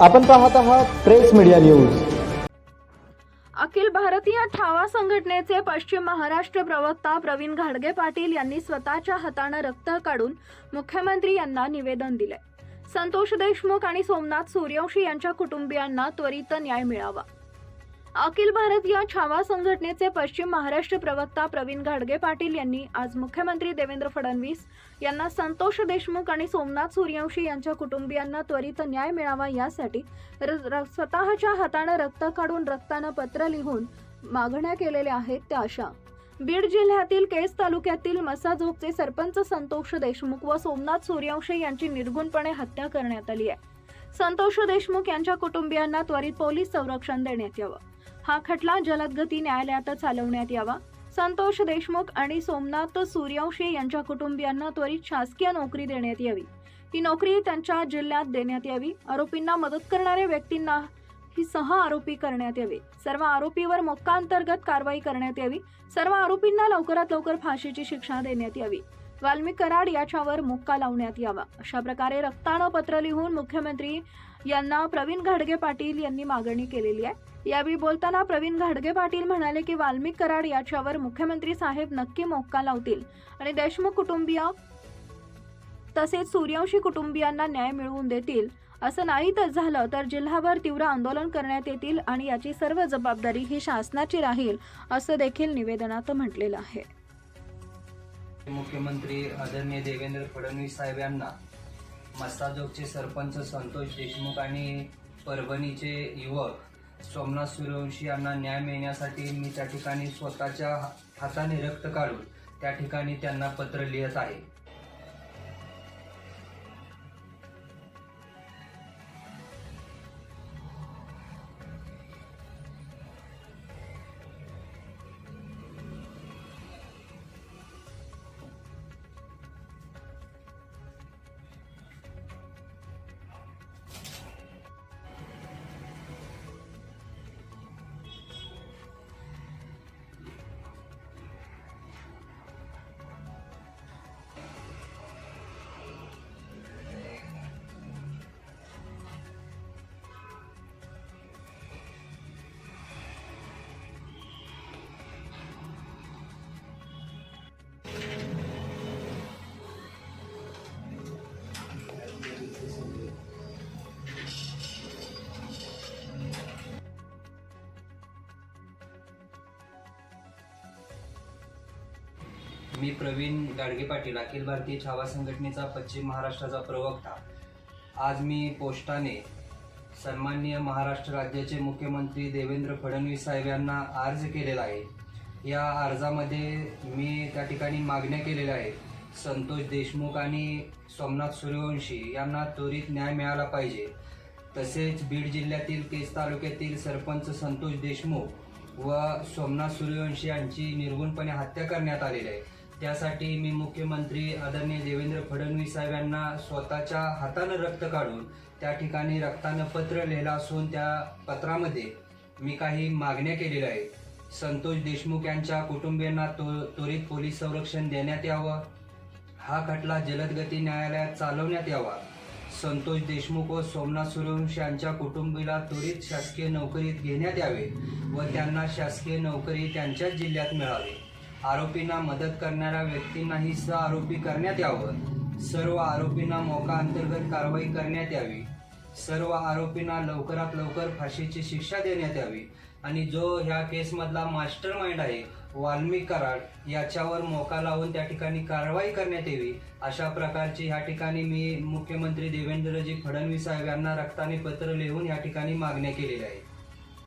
आपण पाहत आहात press media news. Akhil Bharatiya ठावा संघटनेचे पश्चिम महाराष्ट्र प्रवक्ता प्रवीण घाडगे पाटील यांनी स्वतःच्या हातानं रक्त काढून मुख्यमंत्री यांना निवेदन दिले संतोष देशमुख आणि सोमनाथ सूर्यवंशी यांच्या कुटुंबियांना त्वरित न्याय मिळावा. अखिल भारतीय छावा संघटनेचे पश्चिम महाराष्ट्र प्रवक्ता प्रवीण घाडगे पाटील यांनी आज मुख्यमंत्री देवेंद्र फडणवीस यांना संतोष देशमुख आणि सोमनाथ सूर्यवंशी यांच्या कुटुंबियांना त्वरित न्याय मिळावा यासाठी र- स्वतःच्या हातानं रक्त काढून रक्तानं पत्र लिहून मागण्या केलेल्या आहेत त्या अशा. बीड जिल्ह्यातील केस तालुक्यातील मसाजोगचे सरपंच संतोष देशमुख व सोमनाथ सूर्यवंशी यांची निर्गुणपणे हत्या करण्यात आली आहे. संतोष देशमुख यांच्या कुटुंबियांना त्वरित पोलीस संरक्षण देण्यात यावं. हा खटला जलदगती न्यायालयातच न्यायालयात चालवण्यात यावा. संतोष देशमुख आणि सोमनाथ सूर्यवंशी यांच्या कुटुंबियांना त्वरित शासकीय नोकरी देण्यात यावी. ही नोकरी त्यांच्या जिल्ह्यात देण्यात यावी. आरोपींना मदत करणाऱ्या व्यक्तींना ही सह आरोपी करण्यात यावी. सर्व आरोपीवर मोक्का अंतर्गत कारवाई करण्यात यावी. सर्व आरोपींना लवकरात लवकर फाशीची शिक्षा देण्यात यावी. वाल्मिक कराड याच्यावर मोक्का लावण्यात यावा. अशा प्रकारे रक्तानं पत्र लिहून मुख्यमंत्री यांना प्रवीण घाडगे पाटील यांनी मागणी केलेली आहे. यावेळी बोलताना प्रवीण घाडगे पाटील म्हणाले की वाल्मिक कराड याच्यावर मुख्यमंत्री साहेब नक्की मोक्का लावतील आणि देशमुख कुटुंबीय तसेच सूर्यवंशी कुटुंबियांना न्याय मिळवून देतील. असं नाहीच झालं तर जिल्हाभर तीव्र आंदोलन करण्यात येतील आणि याची सर्व जबाबदारी ही शासनाची राहील असं देखील निवेदनात म्हटलेलं आहे. मुख्यमंत्री आदरणीय देवेंद्र फडणवीस साहेब यांना मस्ताजोगचे सरपंच संतोष देशमुख आणि परभणीचे युवक सोमनाथ सूर्यवंशी यांना न्याय मिळण्यासाठी मी त्या ठिकाणी स्वतःच्या हाताने रक्त काढून त्या ठिकाणी त्यांना पत्र लिहित आहे. मी प्रवीण गाडगे पाटील अखिल भारतीय छावा संघटनेचा पश्चिम महाराष्ट्राचा प्रवक्ता. आज मी पोस्टाने सन्माननीय महाराष्ट्र राज्याचे मुख्यमंत्री देवेंद्र फडणवीस साहेब यांना अर्ज केलेला आहे. या अर्जामध्ये मी त्या ठिकाणी मागण्या केलेल्या आहेत. संतोष देशमुख आणि सोमनाथ सूर्यवंशी यांना त्वरित न्याय मिळाला पाहिजे. तसेच बीड जिल्ह्यातील केस तालुक्यातील सरपंच संतोष देशमुख व सोमनाथ सूर्यवंशी यांची निर्गुणपणे हत्या करण्यात आलेली आहे. त्यासाठी मी मुख्यमंत्री आदरणीय देवेंद्र फडणवीस साहेब यांना स्वतःच्या हातानं रक्त काढून त्या ठिकाणी रक्तानं पत्र लिहिलं असून त्या पत्रामध्ये मी काही मागण्या केलेल्या आहेत. संतोष देशमुख यांच्या कुटुंबियांना तो त्वरित पोलीस संरक्षण देण्यात यावं. हा खटला जलदगती न्यायालयात चालवण्यात यावा. संतोष देशमुख व सोमनाथ सूर्यवंशी यांच्या कुटुंबीला त्वरित शासकीय नोकरीत घेण्यात यावे व त्यांना शासकीय नोकरी त्यांच्याच जिल्ह्यात मिळावी. आरोपींना मदत करणाऱ्या व्यक्तींनाही सहआरोपी करण्यात यावं. सर्व आरोपींना मोका अंतर्गत कारवाई करण्यात यावी. सर्व आरोपींना लवकरात लवकर फाशीची शिक्षा देण्यात यावी. आणि जो ह्या केसमधला मास्टर माइंड आहे वाल्मिक कराड याच्यावर मोका लावून त्या ठिकाणी कारवाई करण्यात यावी. अशा प्रकारची ह्या ठिकाणी मी मुख्यमंत्री देवेंद्रजी फडणवीस साहेब यांना रक्ताने पत्र लिहून या ठिकाणी मागण्या केलेल्या आहेत.